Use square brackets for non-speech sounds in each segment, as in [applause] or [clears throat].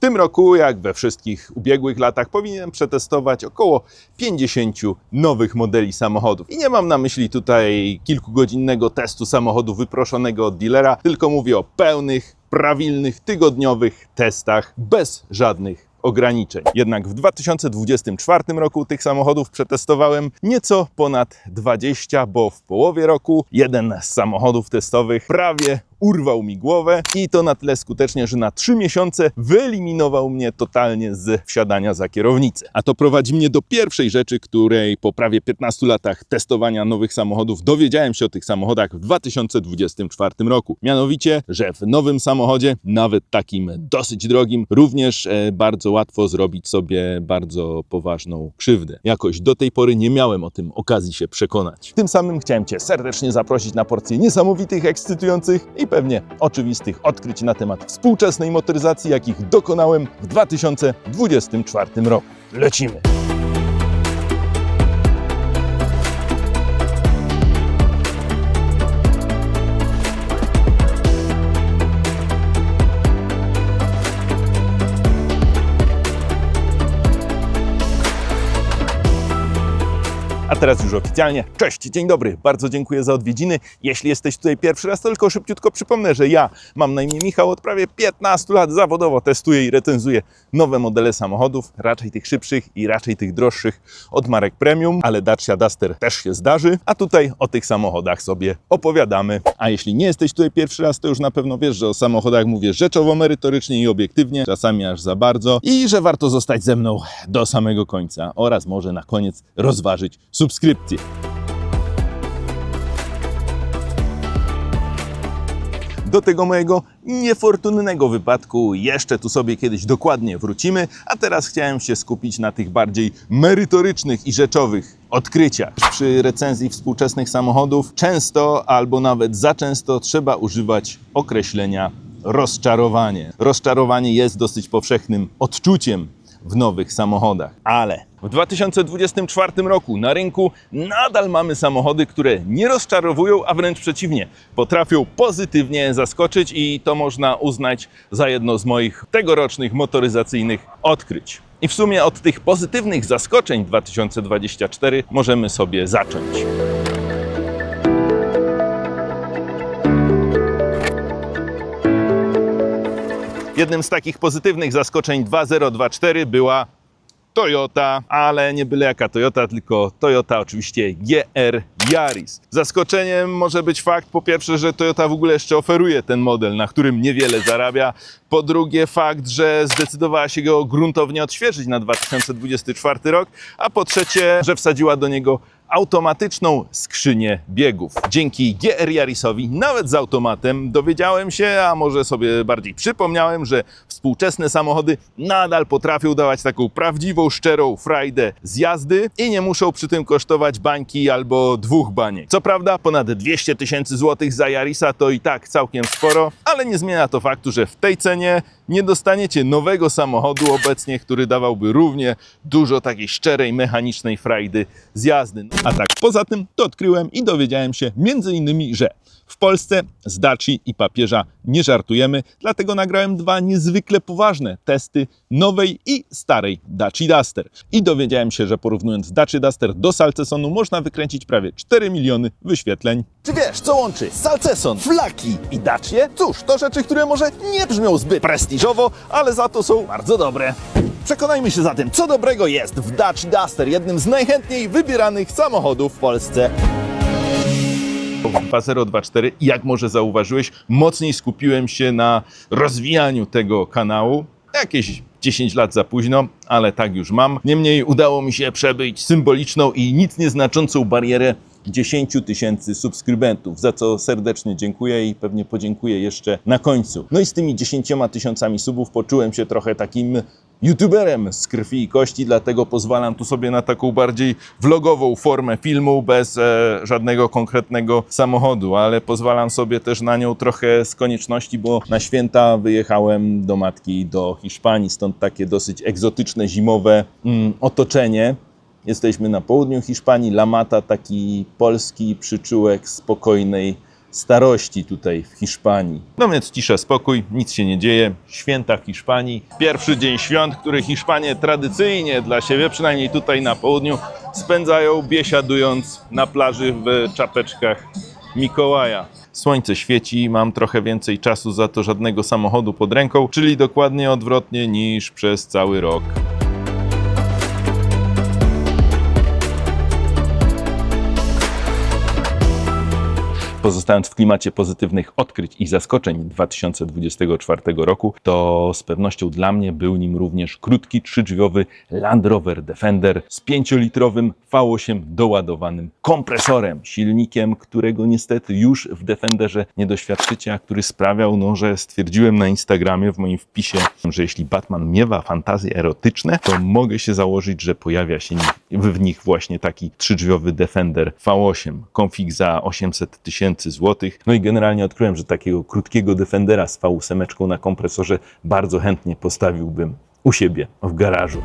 W tym roku, jak we wszystkich ubiegłych latach, powinienem przetestować około 50 nowych modeli samochodów. I nie mam na myśli tutaj kilkugodzinnego testu samochodu wyproszonego od dealera, tylko mówię o pełnych, prawilnych, tygodniowych testach bez żadnych ograniczeń. Jednak w 2024 roku tych samochodów przetestowałem nieco ponad 20, bo w połowie roku jeden z samochodów testowych prawie urwał mi głowę i to na tyle skutecznie, że na 3 miesiące wyeliminował mnie totalnie z wsiadania za kierownicę. A to prowadzi mnie do pierwszej rzeczy, której po prawie 15 latach testowania nowych samochodów dowiedziałem się o tych samochodach w 2024 roku. Mianowicie, że w nowym samochodzie, nawet takim dosyć drogim, również e, bardzo łatwo zrobić sobie bardzo poważną krzywdę. Jakoś do tej pory nie miałem o tym okazji się przekonać. Tym samym chciałem Cię serdecznie zaprosić na porcję niesamowitych, ekscytujących i pewnie oczywistych odkryć na temat współczesnej motoryzacji, jakich dokonałem w 2024 roku. Lecimy! Teraz już oficjalnie. Cześć, dzień dobry, bardzo dziękuję za odwiedziny. Jeśli jesteś tutaj pierwszy raz, to tylko szybciutko przypomnę, że ja mam na imię Michał, od prawie 15 lat zawodowo testuję i recenzuję nowe modele samochodów, raczej tych szybszych i raczej tych droższych od marek premium, ale Dacia Duster też się zdarzy, a tutaj o tych samochodach sobie opowiadamy. A jeśli nie jesteś tutaj pierwszy raz, to już na pewno wiesz, że o samochodach mówię rzeczowo, merytorycznie i obiektywnie, czasami aż za bardzo i że warto zostać ze mną do samego końca oraz może na koniec rozważyć subskrypcję. Do tego mojego niefortunnego wypadku jeszcze tu sobie kiedyś dokładnie wrócimy, a teraz chciałem się skupić na tych bardziej merytorycznych i rzeczowych odkryciach. Przy recenzji współczesnych samochodów często albo nawet za często trzeba używać określenia rozczarowanie. Rozczarowanie jest dosyć powszechnym odczuciem w nowych samochodach. Ale w 2024 roku na rynku nadal mamy samochody, które nie rozczarowują, a wręcz przeciwnie, potrafią pozytywnie zaskoczyć i to można uznać za jedno z moich tegorocznych motoryzacyjnych odkryć. I w sumie od tych pozytywnych zaskoczeń 2024 możemy sobie zacząć. Jednym z takich pozytywnych zaskoczeń 2024 była Toyota, ale nie byle jaka Toyota, tylko Toyota oczywiście GR Yaris. Zaskoczeniem może być fakt po pierwsze, że Toyota w ogóle jeszcze oferuje ten model, na którym niewiele zarabia. Po drugie fakt, że zdecydowała się go gruntownie odświeżyć na 2024 rok, a po trzecie, że wsadziła do niego automatyczną skrzynię biegów. Dzięki GR Yarisowi, nawet z automatem, dowiedziałem się, a może sobie bardziej przypomniałem, że współczesne samochody nadal potrafią dawać taką prawdziwą, szczerą frajdę z jazdy i nie muszą przy tym kosztować bańki albo dwóch baniek. Co prawda, ponad 200 tysięcy złotych za Yarisa to i tak całkiem sporo, ale nie zmienia to faktu, że w tej cenie nie dostaniecie nowego samochodu obecnie, który dawałby równie dużo takiej szczerej, mechanicznej frajdy z jazdy. A tak poza tym to odkryłem i dowiedziałem się między innymi, że w Polsce z Daci i papieża nie żartujemy, dlatego nagrałem dwa niezwykle poważne testy nowej i starej Daci Duster. I dowiedziałem się, że porównując Daci Duster do Salcesonu można wykręcić prawie 4 miliony wyświetleń. Czy wiesz, co łączy Salceson, Flaki i Dacie? Cóż, to rzeczy, które może nie brzmią zbyt prestiżowo, ale za to są bardzo dobre. Przekonajmy się zatem, co dobrego jest w Dutch Duster, jednym z najchętniej wybieranych samochodów w Polsce. 2024 i jak może zauważyłeś, mocniej skupiłem się na rozwijaniu tego kanału. Jakieś 10 lat za późno, ale tak już mam. Niemniej udało mi się przebyć symboliczną i nic nieznaczącą barierę 10 tysięcy subskrybentów, za co serdecznie dziękuję i pewnie podziękuję jeszcze na końcu. No i z tymi 10 tysiącami subów poczułem się trochę takim youtuberem z krwi i kości, dlatego pozwalam tu sobie na taką bardziej vlogową formę filmu bez e, żadnego konkretnego samochodu, ale pozwalam sobie też na nią trochę z konieczności, bo na święta wyjechałem do matki do Hiszpanii, stąd takie dosyć egzotyczne zimowe mm, otoczenie. Jesteśmy na południu Hiszpanii, La Mata, taki polski przyczółek spokojnej starości tutaj w Hiszpanii. No więc cisza, spokój, nic się nie dzieje. Święta w Hiszpanii. Pierwszy dzień świąt, który Hiszpanie tradycyjnie dla siebie, przynajmniej tutaj na południu, spędzają biesiadując na plaży w czapeczkach Mikołaja. Słońce świeci, mam trochę więcej czasu za to żadnego samochodu pod ręką, czyli dokładnie odwrotnie niż przez cały rok. Pozostając w klimacie pozytywnych odkryć i zaskoczeń 2024 roku, to z pewnością dla mnie był nim również krótki, trzydrzwiowy Land Rover Defender z 5-litrowym V8 doładowanym kompresorem, silnikiem, którego niestety już w Defenderze nie doświadczycie, a który sprawiał, no, że stwierdziłem na Instagramie w moim wpisie, że jeśli Batman miewa fantazje erotyczne, to mogę się założyć, że pojawia się w nich właśnie taki trzydrzwiowy Defender V8, konfig za 800 tysięcy złotych. No i generalnie odkryłem, że takiego krótkiego Defendera z V8 na kompresorze bardzo chętnie postawiłbym u siebie w garażu.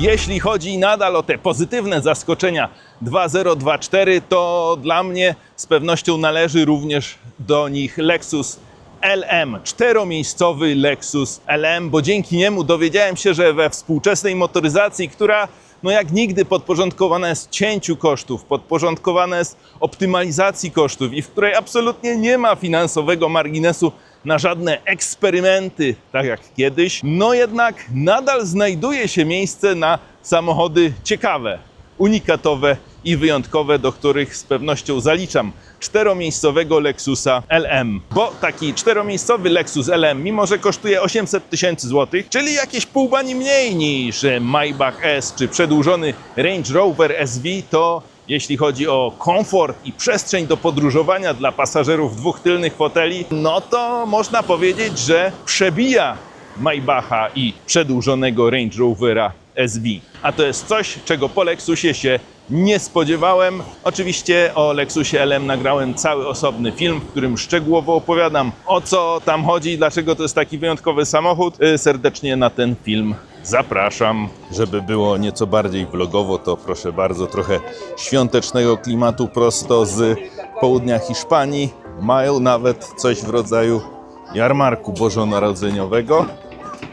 Jeśli chodzi nadal o te pozytywne zaskoczenia 2024, to dla mnie z pewnością należy również do nich Lexus LM, czteromiejscowy Lexus LM, bo dzięki niemu dowiedziałem się, że we współczesnej motoryzacji, która no jak nigdy podporządkowana jest cięciu kosztów, podporządkowana jest optymalizacji kosztów i w której absolutnie nie ma finansowego marginesu na żadne eksperymenty, tak jak kiedyś, no jednak nadal znajduje się miejsce na samochody ciekawe, unikatowe i wyjątkowe, do których z pewnością zaliczam czteromiejscowego Lexusa LM. Bo taki czteromiejscowy Lexus LM, mimo że kosztuje 800 tysięcy złotych, czyli jakieś pół bani mniej niż Maybach S czy przedłużony Range Rover SV, to jeśli chodzi o komfort i przestrzeń do podróżowania dla pasażerów dwóch tylnych foteli, no to można powiedzieć, że przebija Maybacha i przedłużonego Range Rovera SV. A to jest coś, czego po Lexusie się nie spodziewałem. Oczywiście o Lexusie LM nagrałem cały osobny film, w którym szczegółowo opowiadam o co tam chodzi, dlaczego to jest taki wyjątkowy samochód. Y, Serdecznie na ten film zapraszam. Żeby było nieco bardziej vlogowo, to proszę bardzo, trochę świątecznego klimatu prosto z południa Hiszpanii. Mają nawet coś w rodzaju jarmarku bożonarodzeniowego.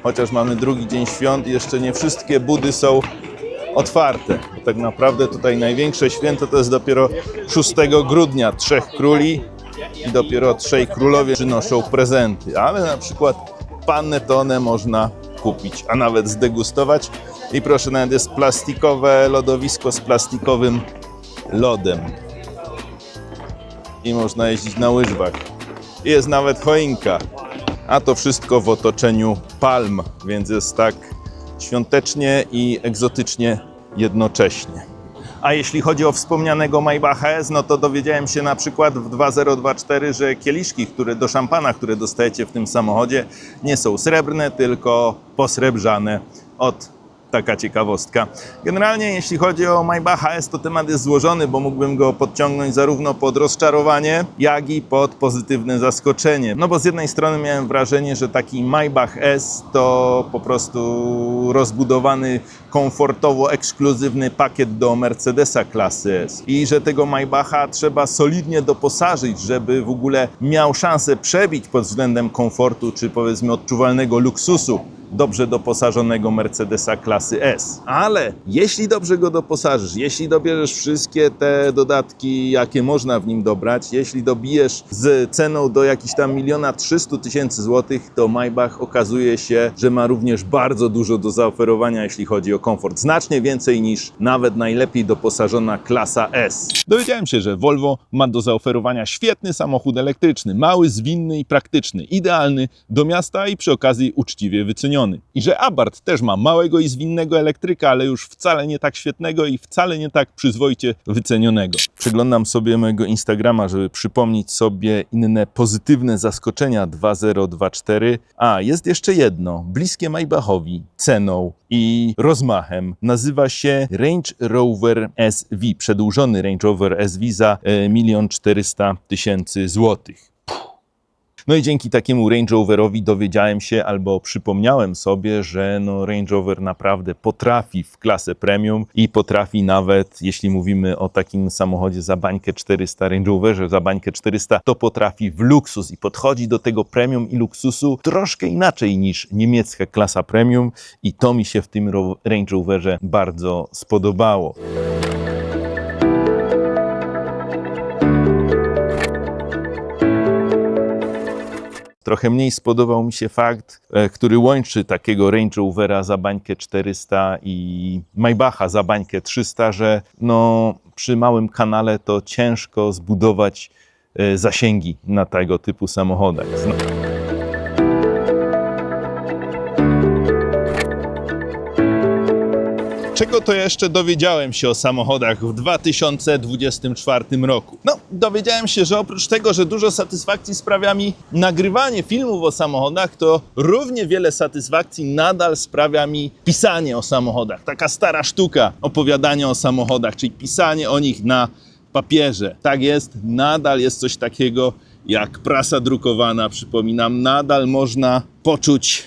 Chociaż mamy drugi dzień świąt jeszcze nie wszystkie budy są otwarte. Bo tak naprawdę tutaj największe święto to jest dopiero 6 grudnia, Trzech Króli i dopiero trzej królowie przynoszą prezenty. Ale na przykład panettone można kupić, a nawet zdegustować. I proszę, nawet jest plastikowe lodowisko z plastikowym lodem. I można jeździć na łyżwach. Jest nawet choinka. A to wszystko w otoczeniu palm, więc jest tak świątecznie i egzotycznie jednocześnie. A jeśli chodzi o wspomnianego Maybacha S, no to dowiedziałem się na przykład w 2024, że kieliszki które do szampana, które dostajecie w tym samochodzie, nie są srebrne, tylko posrebrzane od taka ciekawostka. Generalnie jeśli chodzi o Maybacha S, to temat jest złożony, bo mógłbym go podciągnąć zarówno pod rozczarowanie, jak i pod pozytywne zaskoczenie. No bo z jednej strony miałem wrażenie, że taki Maybach S to po prostu rozbudowany komfortowo ekskluzywny pakiet do Mercedesa klasy S i że tego Maybacha trzeba solidnie doposażyć, żeby w ogóle miał szansę przebić pod względem komfortu czy powiedzmy odczuwalnego luksusu dobrze doposażonego Mercedesa klasy S. Ale jeśli dobrze go doposażysz, jeśli dobierzesz wszystkie te dodatki, jakie można w nim dobrać, jeśli dobijesz z ceną do jakichś tam miliona 300 tysięcy złotych, to Maybach okazuje się, że ma również bardzo dużo do zaoferowania, jeśli chodzi o komfort. Znacznie więcej niż nawet najlepiej doposażona klasa S. Dowiedziałem się, że Volvo ma do zaoferowania świetny samochód elektryczny, mały, zwinny i praktyczny, idealny do miasta i przy okazji uczciwie wyceniony. I że Abarth też ma małego i zwinnego elektryka, ale już wcale nie tak świetnego i wcale nie tak przyzwoicie wycenionego. Przeglądam sobie mojego Instagrama, żeby przypomnieć sobie inne pozytywne zaskoczenia 2024. A, jest jeszcze jedno, bliskie Maybachowi, ceną i rozmachem. Nazywa się Range Rover SV, przedłużony Range Rover SV za 1 400 tysięcy złotych. No i dzięki takiemu Range Roverowi dowiedziałem się albo przypomniałem sobie, że no Range Rover naprawdę potrafi w klasę premium i potrafi nawet, jeśli mówimy o takim samochodzie za bańkę 400, Range Roverze za bańkę 400, to potrafi w luksus i podchodzi do tego premium i luksusu troszkę inaczej niż niemiecka klasa premium i to mi się w tym Range Roverze bardzo spodobało. Trochę mniej spodobał mi się fakt, e, który łączy takiego Range Rovera za bańkę 400 i Maybacha za bańkę 300, że no, przy małym kanale to ciężko zbudować e, zasięgi na tego typu samochodach. Czego to jeszcze dowiedziałem się o samochodach w 2024 roku? No, dowiedziałem się, że oprócz tego, że dużo satysfakcji sprawia mi nagrywanie filmów o samochodach, to równie wiele satysfakcji nadal sprawia mi pisanie o samochodach. Taka stara sztuka opowiadania o samochodach, czyli pisanie o nich na papierze. Tak jest, nadal jest coś takiego jak prasa drukowana. Przypominam, nadal można poczuć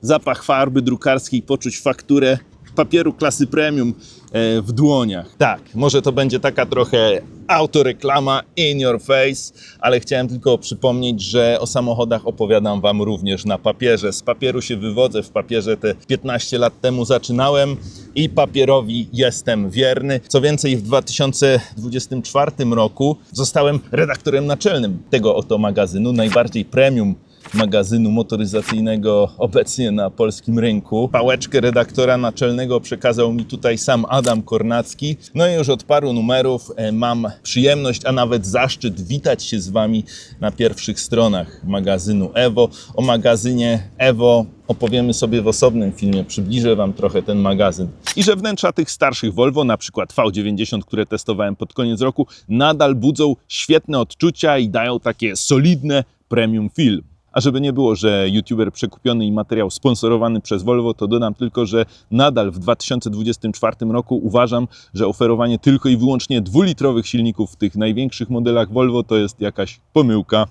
zapach farby drukarskiej, poczuć fakturę papieru klasy premium e, w dłoniach. Tak, może to będzie taka trochę autoreklama in your face, ale chciałem tylko przypomnieć, że o samochodach opowiadam Wam również na papierze. Z papieru się wywodzę, w papierze te 15 lat temu zaczynałem i papierowi jestem wierny. Co więcej, w 2024 roku zostałem redaktorem naczelnym tego oto magazynu, najbardziej premium magazynu motoryzacyjnego obecnie na polskim rynku. Pałeczkę redaktora naczelnego przekazał mi tutaj sam Adam Kornacki. No i już od paru numerów e, mam przyjemność, a nawet zaszczyt witać się z Wami na pierwszych stronach magazynu Evo. O magazynie Evo opowiemy sobie w osobnym filmie, przybliżę Wam trochę ten magazyn. I że wnętrza tych starszych Volvo, na przykład V90, które testowałem pod koniec roku, nadal budzą świetne odczucia i dają takie solidne premium film. A żeby nie było, że youtuber przekupiony i materiał sponsorowany przez Volvo, to dodam tylko, że nadal w 2024 roku uważam, że oferowanie tylko i wyłącznie dwulitrowych silników w tych największych modelach Volvo to jest jakaś pomyłka.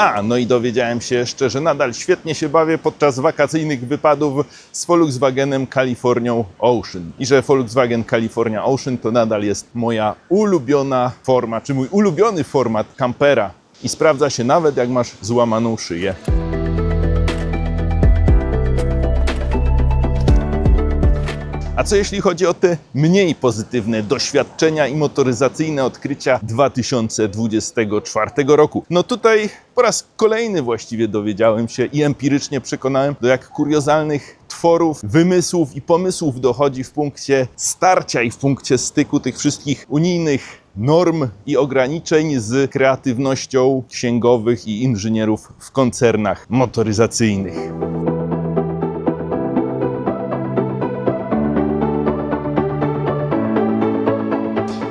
A, no i dowiedziałem się jeszcze, że nadal świetnie się bawię podczas wakacyjnych wypadów z Volkswagenem Californią Ocean. I że Volkswagen California Ocean to nadal jest moja ulubiona forma, czy mój ulubiony format kampera. I sprawdza się nawet jak masz złamaną szyję. A co jeśli chodzi o te mniej pozytywne doświadczenia i motoryzacyjne odkrycia 2024 roku? No tutaj po raz kolejny właściwie dowiedziałem się i empirycznie przekonałem, do jak kuriozalnych tworów, wymysłów i pomysłów dochodzi w punkcie starcia i w punkcie styku tych wszystkich unijnych norm i ograniczeń z kreatywnością księgowych i inżynierów w koncernach motoryzacyjnych.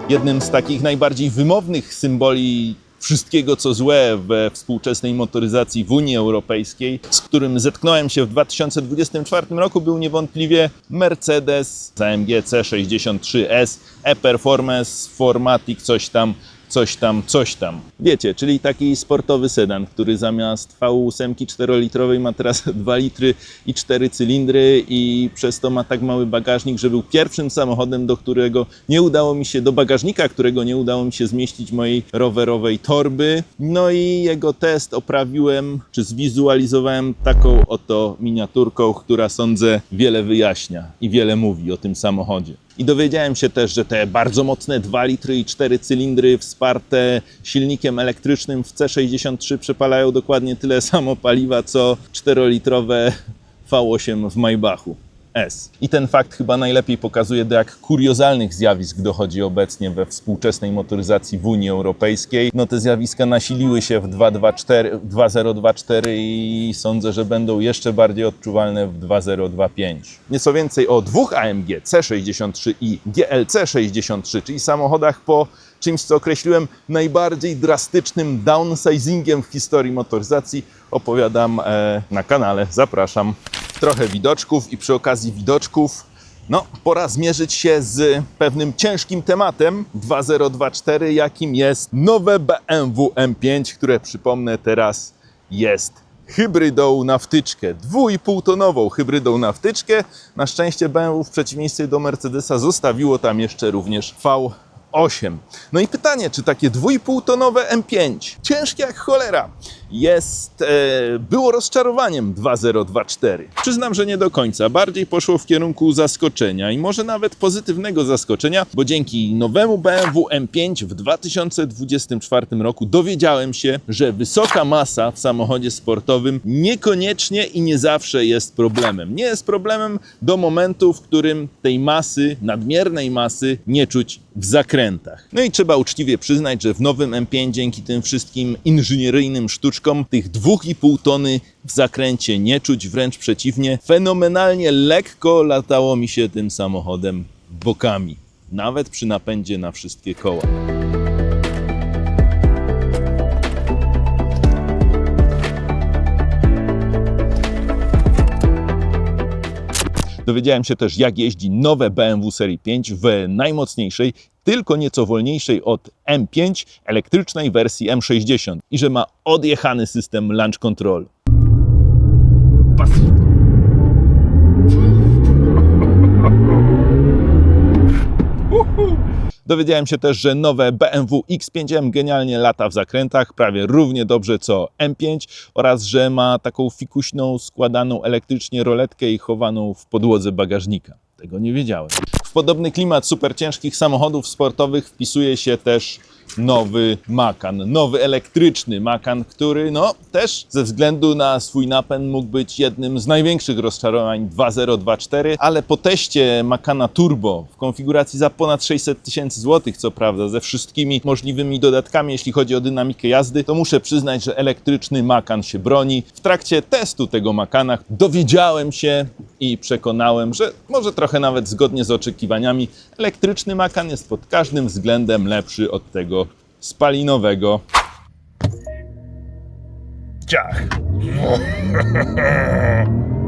Jednym z takich najbardziej wymownych symboli wszystkiego, co złe we współczesnej motoryzacji w Unii Europejskiej, z którym zetknąłem się w 2024 roku, był niewątpliwie Mercedes AMG C63S e-Performance Formatic, coś tam, coś tam, coś tam. Wiecie, czyli taki sportowy sedan, który zamiast V8 4-litrowej ma teraz [laughs] 2 litry i 4 cylindry i przez to ma tak mały bagażnik, że był pierwszym samochodem, do którego nie udało mi się, do bagażnika, którego nie udało mi się zmieścić mojej rowerowej torby. No i jego test oprawiłem, czy zwizualizowałem taką oto miniaturką, która sądzę wiele wyjaśnia i wiele mówi o tym samochodzie. I dowiedziałem się też, że te bardzo mocne 2 litry i 4 cylindry wsparte silnikiem elektrycznym w C63 przepalają dokładnie tyle samo paliwa, co 4-litrowe V8 w Maybachu S. I ten fakt chyba najlepiej pokazuje, do jak kuriozalnych zjawisk dochodzi obecnie we współczesnej motoryzacji w Unii Europejskiej. No te zjawiska nasiliły się w 2.2.4 2024 i sądzę, że będą jeszcze bardziej odczuwalne w 2025. Nieco więcej o dwóch AMG C63 i GLC 63, czyli samochodach po czymś, co określiłem najbardziej drastycznym downsizingiem w historii motoryzacji, opowiadam e, na kanale. Zapraszam. trochę widoczków i przy okazji widoczków no, pora zmierzyć się z pewnym ciężkim tematem 2024, jakim jest nowe BMW M5, które przypomnę teraz jest hybrydą na wtyczkę, 2,5 tonową hybrydą na wtyczkę. Na szczęście BMW w przeciwieństwie do Mercedesa zostawiło tam jeszcze również V8. No i pytanie, czy takie 2,5 tonowe M5, ciężkie jak cholera, jest, e, było rozczarowaniem 2024? Przyznam, że nie do końca. Bardziej poszło w kierunku zaskoczenia i może nawet pozytywnego zaskoczenia, bo dzięki nowemu BMW M5 w 2024 roku dowiedziałem się, że wysoka masa w samochodzie sportowym niekoniecznie i nie zawsze jest problemem. Nie jest problemem do momentu, w którym tej masy, nadmiernej masy nie czuć w zakrętach. No i trzeba uczciwie przyznać, że w nowym M5 dzięki tym wszystkim inżynieryjnym sztuczkom tych 2,5 tony w zakręcie nie czuć, wręcz przeciwnie, fenomenalnie lekko latało mi się tym samochodem bokami, nawet przy napędzie na wszystkie koła. Dowiedziałem się też, jak jeździ nowe BMW Serii 5 w najmocniejszej, tylko nieco wolniejszej od M5 elektrycznej wersji M60 i że ma odjechany system launch control. Dowiedziałem się też, że nowe BMW X5M genialnie lata w zakrętach, prawie równie dobrze co M5 oraz że ma taką fikuśną, składaną elektrycznie roletkę i chowaną w podłodze bagażnika. Tego nie wiedziałem. W podobny klimat super ciężkich samochodów sportowych wpisuje się też nowy Macan, nowy elektryczny Macan, który no też ze względu na swój napęd mógł być jednym z największych rozczarowań 2024, ale po teście Macana Turbo w konfiguracji za ponad 600 tysięcy złotych, co prawda, ze wszystkimi możliwymi dodatkami, jeśli chodzi o dynamikę jazdy, to muszę przyznać, że elektryczny Macan się broni. W trakcie testu tego Macana dowiedziałem się i przekonałem, że może trochę nawet zgodnie z oczekiwaniami, elektryczny Macan jest pod każdym względem lepszy od tego spalinowego. Ciach! [laughs]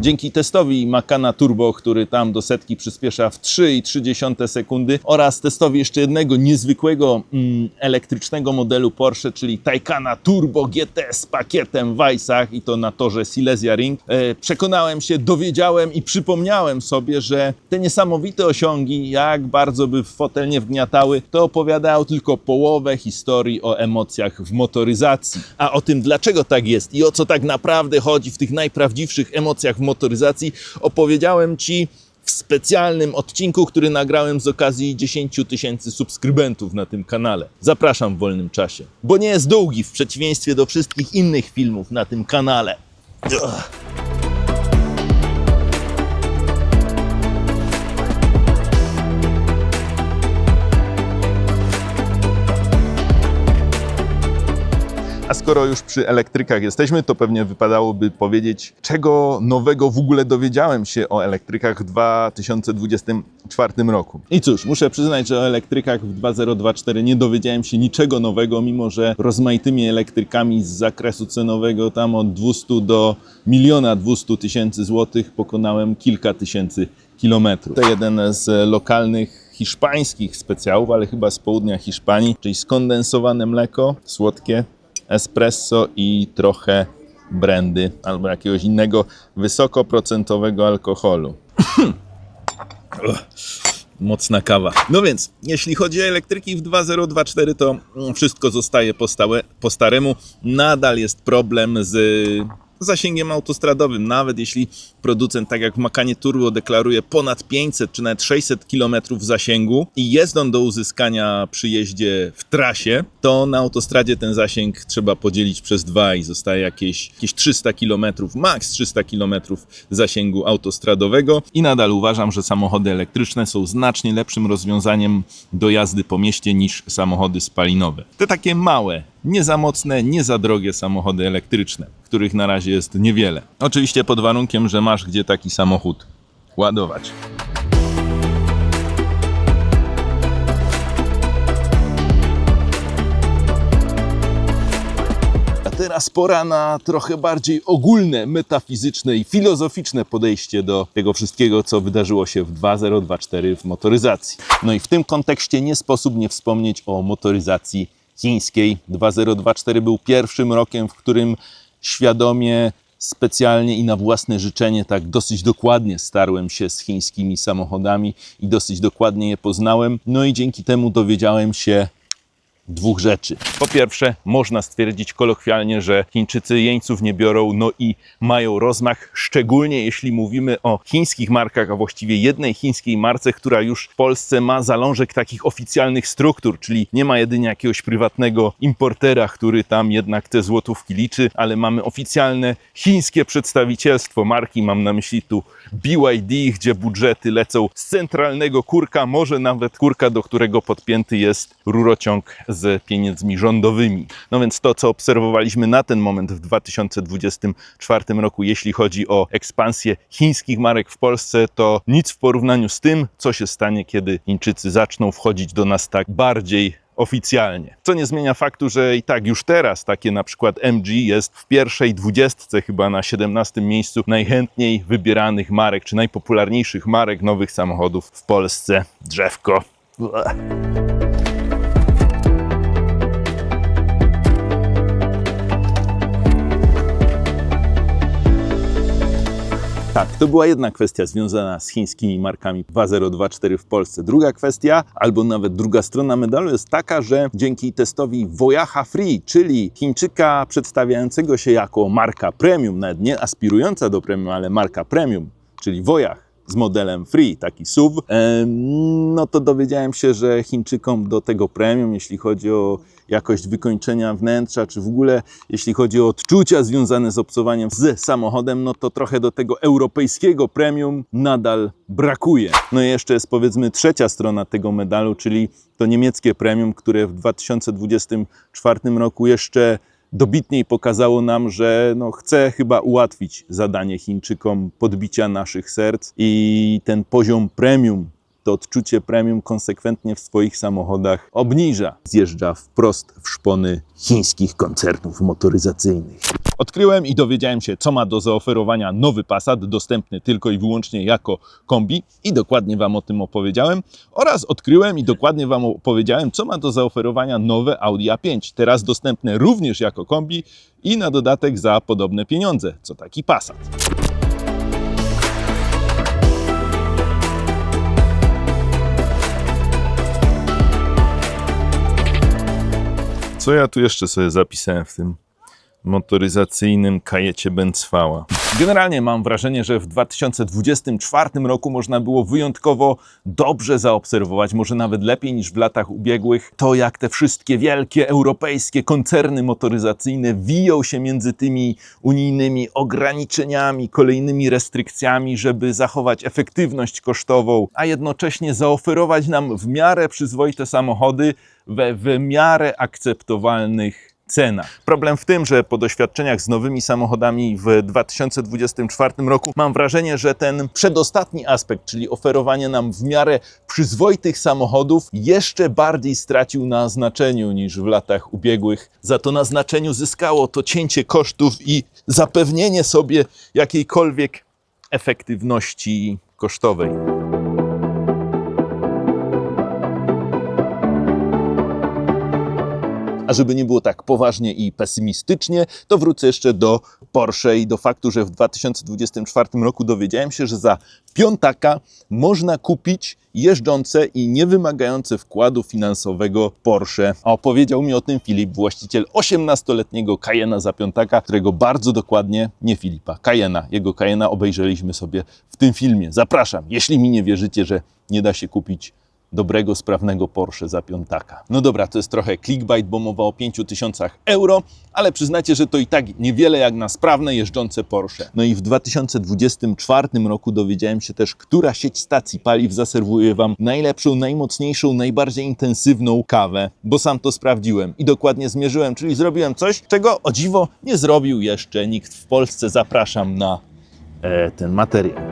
Dzięki testowi Macana Turbo, który tam do setki przyspiesza w 3,3 sekundy oraz testowi jeszcze jednego niezwykłego mm, elektrycznego modelu Porsche, czyli Taycana Turbo GT z pakietem w Weissach i to na torze Silesia Ring, e, przekonałem się, dowiedziałem i przypomniałem sobie, że te niesamowite osiągi, jak bardzo by w fotel nie wgniatały, to opowiadają tylko połowę historii o emocjach w motoryzacji. A o tym, dlaczego tak jest i o co tak naprawdę chodzi w tych najprawdziwszych emocjach w motoryzacji, opowiedziałem Ci w specjalnym odcinku, który nagrałem z okazji 10 tysięcy subskrybentów na tym kanale. Zapraszam w wolnym czasie, bo nie jest długi w przeciwieństwie do wszystkich innych filmów na tym kanale. Ugh. A skoro już przy elektrykach jesteśmy, to pewnie wypadałoby powiedzieć, czego nowego w ogóle dowiedziałem się o elektrykach w 2024 roku. I cóż, muszę przyznać, że o elektrykach w 2024 nie dowiedziałem się niczego nowego, mimo że rozmaitymi elektrykami z zakresu cenowego tam od 200 do miliona 200 tysięcy złotych pokonałem kilka tysięcy kilometrów. To jeden z lokalnych hiszpańskich specjałów, ale chyba z południa Hiszpanii, czyli skondensowane mleko, słodkie, espresso i trochę brandy albo jakiegoś innego wysokoprocentowego alkoholu. [clears throat] Mocna kawa. No więc, jeśli chodzi o elektryki w 2024, to wszystko zostaje po, stałe, po staremu. Nadal jest problem z zasięgiem autostradowym, nawet jeśli producent, tak jak w Makanie Turbo, deklaruje ponad 500 czy nawet 600 km zasięgu i jest on do uzyskania przy jeździe w trasie, to na autostradzie ten zasięg trzeba podzielić przez dwa i zostaje jakieś, jakieś 300 km, maks 300 km zasięgu autostradowego i nadal uważam, że samochody elektryczne są znacznie lepszym rozwiązaniem do jazdy po mieście niż samochody spalinowe. Te takie małe, nie za mocne, nie za drogie samochody elektryczne, których na razie jest niewiele. Oczywiście pod warunkiem, że masz gdzie taki samochód ładować. Teraz pora na trochę bardziej ogólne, metafizyczne i filozoficzne podejście do tego wszystkiego, co wydarzyło się w 2024 w motoryzacji. No i w tym kontekście nie sposób nie wspomnieć o motoryzacji chińskiej. 2024 był pierwszym rokiem, w którym świadomie, specjalnie i na własne życzenie, tak dosyć dokładnie starłem się z chińskimi samochodami i dosyć dokładnie je poznałem. No i dzięki temu dowiedziałem się dwóch rzeczy. Po pierwsze, można stwierdzić kolokwialnie, że Chińczycy jeńców nie biorą, no i mają rozmach, szczególnie jeśli mówimy o chińskich markach, a właściwie jednej chińskiej marce, która już w Polsce ma zalążek takich oficjalnych struktur, czyli nie ma jedynie jakiegoś prywatnego importera, który tam jednak te złotówki liczy, ale mamy oficjalne chińskie przedstawicielstwo marki, mam na myśli tu BYD, gdzie budżety lecą z centralnego kurka, może nawet kurka, do którego podpięty jest rurociąg z pieniędzmi rządowymi. No więc to, co obserwowaliśmy na ten moment w 2024 roku, jeśli chodzi o ekspansję chińskich marek w Polsce, to nic w porównaniu z tym, co się stanie, kiedy Chińczycy zaczną wchodzić do nas tak bardziej oficjalnie. Co nie zmienia faktu, że i tak już teraz takie na przykład MG jest w pierwszej dwudziestce chyba na 17 miejscu najchętniej wybieranych marek, czy najpopularniejszych marek nowych samochodów w Polsce. Drzewko. Tak, to była jedna kwestia związana z chińskimi markami 2024 w Polsce. Druga kwestia, albo nawet druga strona medalu jest taka, że dzięki testowi Voyaha Free, czyli Chińczyka przedstawiającego się jako marka premium, nawet nie aspirująca do premium, ale marka premium, czyli Voyah, z modelem Free, taki SUV, no to dowiedziałem się, że Chińczykom do tego premium, jeśli chodzi o jakość wykończenia wnętrza, czy w ogóle jeśli chodzi o odczucia związane z obcowaniem z samochodem, no to trochę do tego europejskiego premium nadal brakuje. No i jeszcze jest powiedzmy trzecia strona tego medalu, czyli to niemieckie premium, które w 2024 roku jeszcze dobitniej pokazało nam, że no, chce chyba ułatwić zadanie Chińczykom podbicia naszych serc i ten poziom premium, to odczucie premium konsekwentnie w swoich samochodach obniża. Zjeżdża wprost w szpony chińskich koncernów motoryzacyjnych. Odkryłem i dowiedziałem się, co ma do zaoferowania nowy Passat, dostępny tylko i wyłącznie jako kombi i dokładnie Wam o tym opowiedziałem. Oraz odkryłem i dokładnie Wam opowiedziałem, co ma do zaoferowania nowe Audi A5, teraz dostępne również jako kombi i na dodatek za podobne pieniądze, co taki Passat. Co ja tu jeszcze sobie zapisałem w tym motoryzacyjnym kajecie Bęcwała? Generalnie mam wrażenie, że w 2024 roku można było wyjątkowo dobrze zaobserwować, może nawet lepiej niż w latach ubiegłych, to jak te wszystkie wielkie europejskie koncerny motoryzacyjne wiją się między tymi unijnymi ograniczeniami, kolejnymi restrykcjami, żeby zachować efektywność kosztową, a jednocześnie zaoferować nam w miarę przyzwoite samochody we w miarę akceptowalnych Problem w tym, że po doświadczeniach z nowymi samochodami w 2024 roku mam wrażenie, że ten przedostatni aspekt, czyli oferowanie nam w miarę przyzwoitych samochodów, jeszcze bardziej stracił na znaczeniu niż w latach ubiegłych. Za to na znaczeniu zyskało to cięcie kosztów i zapewnienie sobie jakiejkolwiek efektywności kosztowej. A żeby nie było tak poważnie i pesymistycznie, to wrócę jeszcze do Porsche i do faktu, że w 2024 roku dowiedziałem się, że za piątaka można kupić jeżdżące i niewymagające wkładu finansowego Porsche. A opowiedział mi o tym Filip, właściciel 18-letniego Cayena za piątaka, którego bardzo dokładnie, nie Filipa, Cayena, jego Cayena obejrzeliśmy sobie w tym filmie. Zapraszam, jeśli mi nie wierzycie, że nie da się kupić dobrego, sprawnego Porsche za piątaka. No dobra, to jest trochę clickbait, bo mowa o 5000 euro, ale przyznacie, że to i tak niewiele jak na sprawne jeżdżące Porsche. No i w 2024 roku dowiedziałem się też, która sieć stacji paliw zaserwuje Wam najlepszą, najmocniejszą, najbardziej intensywną kawę, bo sam to sprawdziłem i dokładnie zmierzyłem, czyli zrobiłem coś, czego o dziwo nie zrobił jeszcze nikt w Polsce. Zapraszam na e, ten materiał.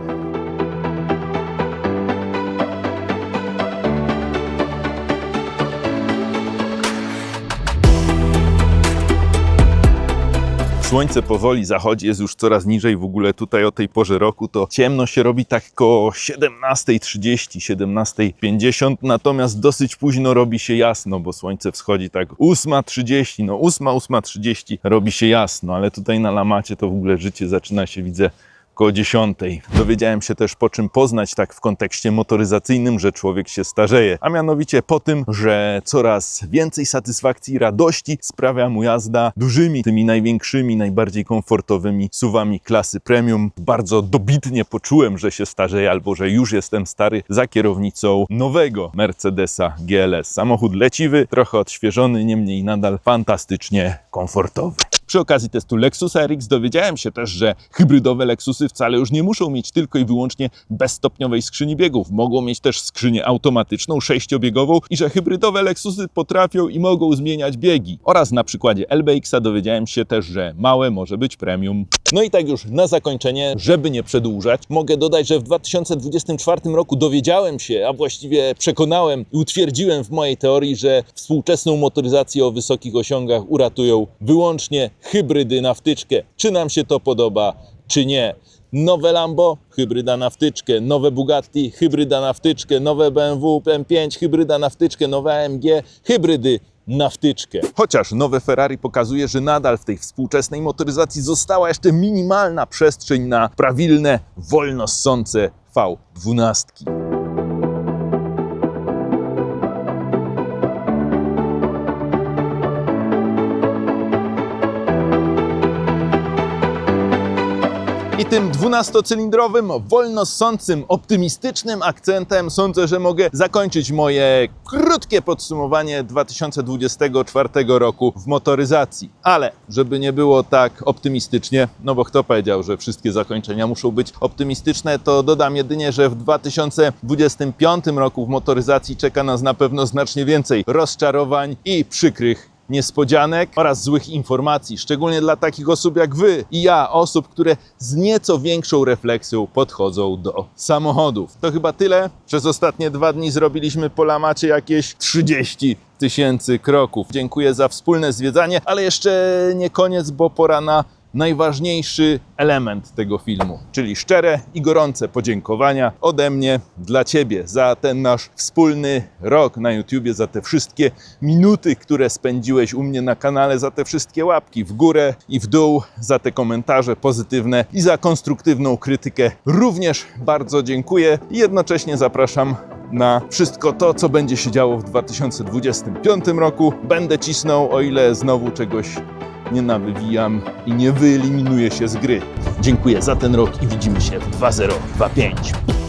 Słońce powoli zachodzi, jest już coraz niżej. W ogóle tutaj o tej porze roku to ciemno się robi tak koło 17.30, 17.50, natomiast dosyć późno robi się jasno, bo słońce wschodzi tak 8.30, no 8, 8.30 robi się jasno, ale tutaj na Lamacie to w ogóle życie zaczyna się, widzę, koło 10. Dowiedziałem się też po czym poznać tak w kontekście motoryzacyjnym, że człowiek się starzeje, a mianowicie po tym, że coraz więcej satysfakcji i radości sprawia mu jazda dużymi, tymi największymi, najbardziej komfortowymi suwami klasy premium. Bardzo dobitnie poczułem, że się starzeję albo że już jestem stary za kierownicą nowego Mercedesa GLS. Samochód leciwy, trochę odświeżony, niemniej nadal fantastycznie komfortowy. Przy okazji testu Lexusa RX dowiedziałem się też, że hybrydowe Lexusy wcale już nie muszą mieć tylko i wyłącznie bezstopniowej skrzyni biegów. Mogą mieć też skrzynię automatyczną, sześciobiegową i że hybrydowe Lexusy potrafią i mogą zmieniać biegi. Oraz na przykładzie LBX-a dowiedziałem się też, że małe może być premium. No i tak już na zakończenie, żeby nie przedłużać, mogę dodać, że w 2024 roku dowiedziałem się, a właściwie przekonałem i utwierdziłem w mojej teorii, że współczesną motoryzację o wysokich osiągach uratują wyłącznie hybrydy na wtyczkę. Czy nam się to podoba, czy nie. Nowe Lambo, hybryda na wtyczkę, nowe Bugatti, hybryda na wtyczkę, nowe BMW M5, hybryda na wtyczkę, nowe AMG, hybrydy na wtyczkę. Chociaż nowe Ferrari pokazuje, że nadal w tej współczesnej motoryzacji została jeszcze minimalna przestrzeń na prawilne, wolno ssące V12. Tym 12-cylindrowym, wolno ssącym, optymistycznym akcentem sądzę, że mogę zakończyć moje krótkie podsumowanie 2024 roku w motoryzacji. Ale żeby nie było tak optymistycznie, no bo kto powiedział, że wszystkie zakończenia muszą być optymistyczne, to dodam jedynie, że w 2025 roku w motoryzacji czeka nas na pewno znacznie więcej rozczarowań i przykrych niespodzianek oraz złych informacji, szczególnie dla takich osób jak wy i ja, osób, które z nieco większą refleksją podchodzą do samochodów. To chyba tyle. Przez ostatnie dwa dni zrobiliśmy po Lamacie jakieś 30 tysięcy kroków. Dziękuję za wspólne zwiedzanie, ale jeszcze nie koniec, bo pora na najważniejszy element tego filmu, czyli szczere i gorące podziękowania ode mnie dla Ciebie za ten nasz wspólny rok na YouTubie, za te wszystkie minuty, które spędziłeś u mnie na kanale, za te wszystkie łapki w górę i w dół, za te komentarze pozytywne i za konstruktywną krytykę. Również bardzo dziękuję i jednocześnie zapraszam na wszystko to, co będzie się działo w 2025 roku. Będę cisnął, o ile znowu czegoś nie nawywijam i nie wyeliminuję się z gry. Dziękuję za ten rok i widzimy się w 2025.